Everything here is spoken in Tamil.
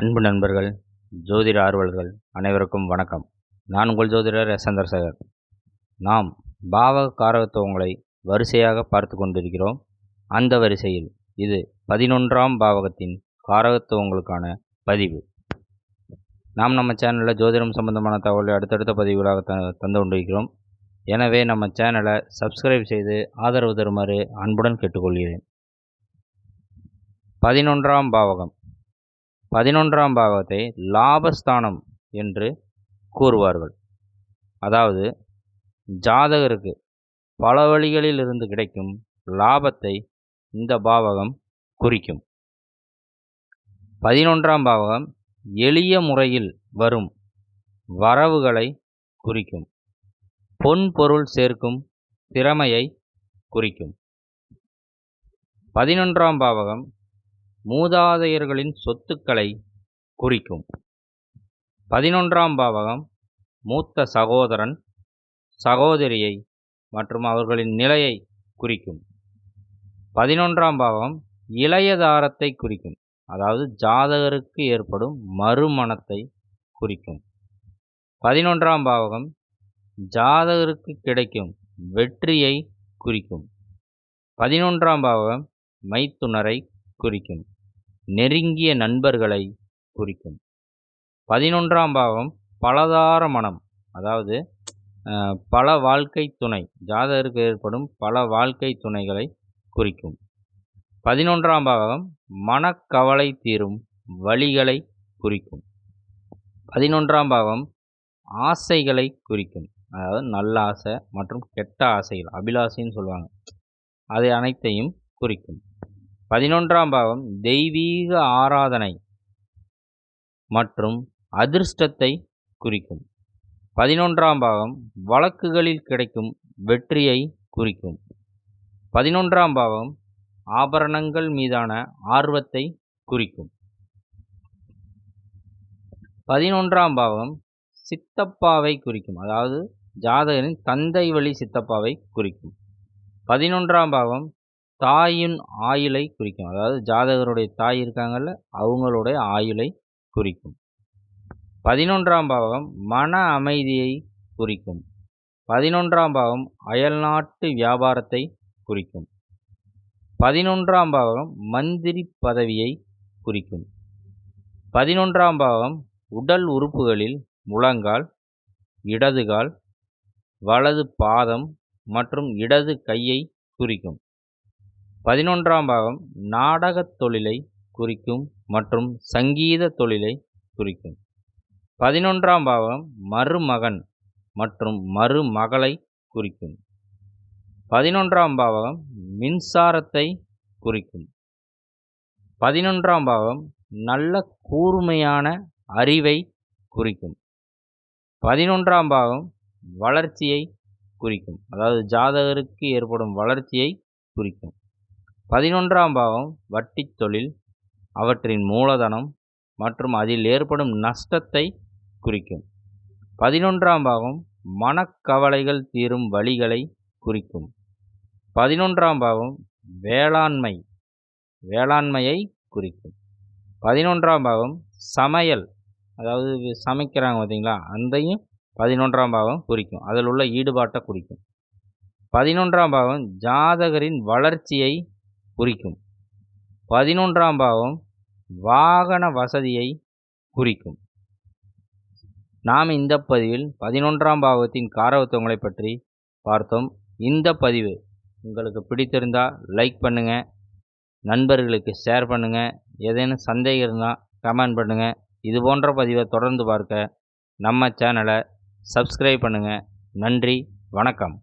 அன்பு நண்பர்கள் ஜோதிட ஆர்வலர்கள் அனைவருக்கும் வணக்கம். நான் உங்கள் ஜோதிடர் எஸ் சந்திரசேகர் நாம் பாவக காரகத்துவங்களை வரிசையாக பார்த்து கொண்டிருக்கிறோம். அந்த வரிசையில் இது பதினொன்றாம் பாவகத்தின் காரகத்துவங்களுக்கான பதிவு. நாம் நம்ம சேனலில் ஜோதிடம் சம்பந்தமான தகவலை அடுத்தடுத்த பதிவுகளாக த தந்து கொண்டிருக்கிறோம். எனவே நம்ம சேனலை சப்ஸ்கிரைப் செய்து ஆதரவு தருமாறு அன்புடன் கேட்டுக்கொள்கிறேன். பதினொன்றாம் பாவகம். பதினொன்றாம் பாவத்தை லாபஸ்தானம் என்று கூறுவார்கள். அதாவது ஜாதகருக்கு பல வழிகளில் இருந்து கிடைக்கும் லாபத்தை இந்த பாவகம் குறிக்கும். பதினொன்றாம் பாவகம் எளிய முறையில் வரும் வரவுகளை குறிக்கும். பொன் பொருள் சேர்க்கும் திறமையை குறிக்கும். பதினொன்றாம் பாவகம் மூதாதையர்களின் சொத்துக்களை குறிக்கும். பதினொன்றாம் பாவகம். மூத்த சகோதரன் சகோதரியை மற்றும் அவர்களின் நிலையை குறிக்கும். பதினொன்றாம் பாவம் இளையதாரத்தை குறிக்கும். அதாவது ஜாதகருக்கு ஏற்படும் மறுமணத்தை குறிக்கும். பதினொன்றாம் பாவகம். ஜாதகருக்கு கிடைக்கும் வெற்றியை குறிக்கும். பதினொன்றாம் பாவகம். மைத்துணரை குறிக்கும். நெருங்கிய நண்பர்களை குறிக்கும். பதினொன்றாம் பாவம் பலதார மனம். அதாவது பல வாழ்க்கை துணை ஜாதகருக்கு ஏற்படும் பல வாழ்க்கை துணைகளை குறிக்கும். பதினொன்றாம் பாவகம் மனக்கவலை தீரும் வழிகளை குறிக்கும். பதினொன்றாம் பாவம் ஆசைகளை குறிக்கும். அதாவது நல்ல ஆசை மற்றும் கெட்ட ஆசைகள் அபிலாசைன்னு சொல்லுவாங்க. அதை அனைத்தையும் குறிக்கும். பதினொன்றாம் பாவம் தெய்வீக ஆராதனை மற்றும் அதிர்ஷ்டத்தை குறிக்கும். பதினொன்றாம் பாவம் வழக்குகளில் கிடைக்கும் வெற்றியை குறிக்கும். பதினொன்றாம் பாவம் ஆபரணங்கள் மீதான ஆர்வத்தை குறிக்கும். பதினொன்றாம் பாவம் சித்தப்பாவை குறிக்கும். அதாவது ஜாதகரின் தந்தை வழி சித்தப்பாவை குறிக்கும். பதினொன்றாம் பாவம் தாயின் ஆயுளை குறிக்கும். அதாவது ஜாதகருடைய தாய் இருக்காங்கல்ல அவங்களுடைய ஆயுளை குறிக்கும். பதினொன்றாம் பாவம் மன அமைதியை குறிக்கும். பதினொன்றாம் பாவம் அயல்நாட்டு வியாபாரத்தை குறிக்கும். பதினொன்றாம் பாவம் மந்திரி பதவியை குறிக்கும். பதினொன்றாம் பாவம் உடல் உறுப்புகளில் முழங்கால் இடதுகால் வலது பாதம் மற்றும் இடது கையை குறிக்கும். பதினொன்றாம் பாகம் நாடகத் தொழிலை குறிக்கும் மற்றும் சங்கீத தொழிலை குறிக்கும். பதினொன்றாம் பாகம் மருமகன் மற்றும் மருமகளை குறிக்கும். பதினொன்றாம் பாகம் மின்சாரத்தை குறிக்கும். பதினொன்றாம் பாவம் நல்ல கூர்மையான அறிவை குறிக்கும். பதினொன்றாம் பாவம் வளர்ச்சியை குறிக்கும். அதாவது ஜாதகருக்கு ஏற்படும் வளர்ச்சியை குறிக்கும். பதினொன்றாம் பாவம் வட்டி தொழில் அவற்றின் மூலதனம் மற்றும் அதில் ஏற்படும் நஷ்டத்தை குறிக்கும். பதினொன்றாம் பாவம் மனக்கவலைகள் தீரும் வழிகளை குறிக்கும். பதினொன்றாம் பாவம் வேளாண்மை வேளாண்மையை குறிக்கும். பதினொன்றாம் பாவம் சமையல் அதாவது சமைக்கிறாங்க பார்த்தீங்களா? அந்தையும் பதினொன்றாம் பாவம் குறிக்கும். அதில் உள்ள ஈடுபாட்டை குறிக்கும். பதினொன்றாம் பாவம் ஜாதகரின் வளர்ச்சியை குறிக்கும். பதினொன்றாம் பாவம் வாகன வசதியை குறிக்கும். நாம் இந்த பதிவில் பதினொன்றாம் பாவத்தின் காரவத்துவங்களை பற்றி பார்த்தோம். இந்த பதிவு உங்களுக்கு பிடித்திருந்தால் லைக் பண்ணுங்கள் நண்பர்களுக்கு ஷேர் பண்ணுங்கள் ஏதேனும் சந்தேகம் இருந்தால் கமெண்ட் பண்ணுங்கள் இது போன்ற பதிவை தொடர்ந்து பார்க்க நம்ம சேனலை சப்ஸ்கிரைப் பண்ணுங்கள் நன்றி வணக்கம்.